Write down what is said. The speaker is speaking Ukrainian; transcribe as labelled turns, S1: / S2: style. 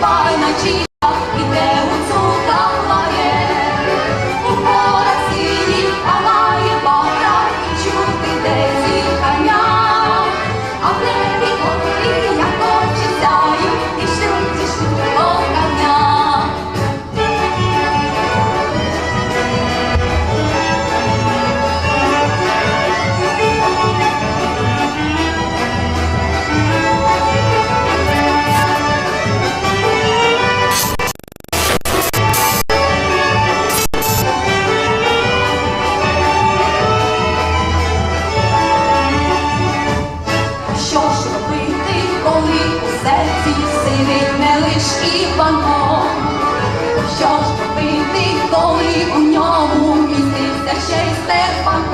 S1: файна жінка, коли у серці сини, не лиш Івано? Що ж робити, коли у ньому міститься ще й Степанко?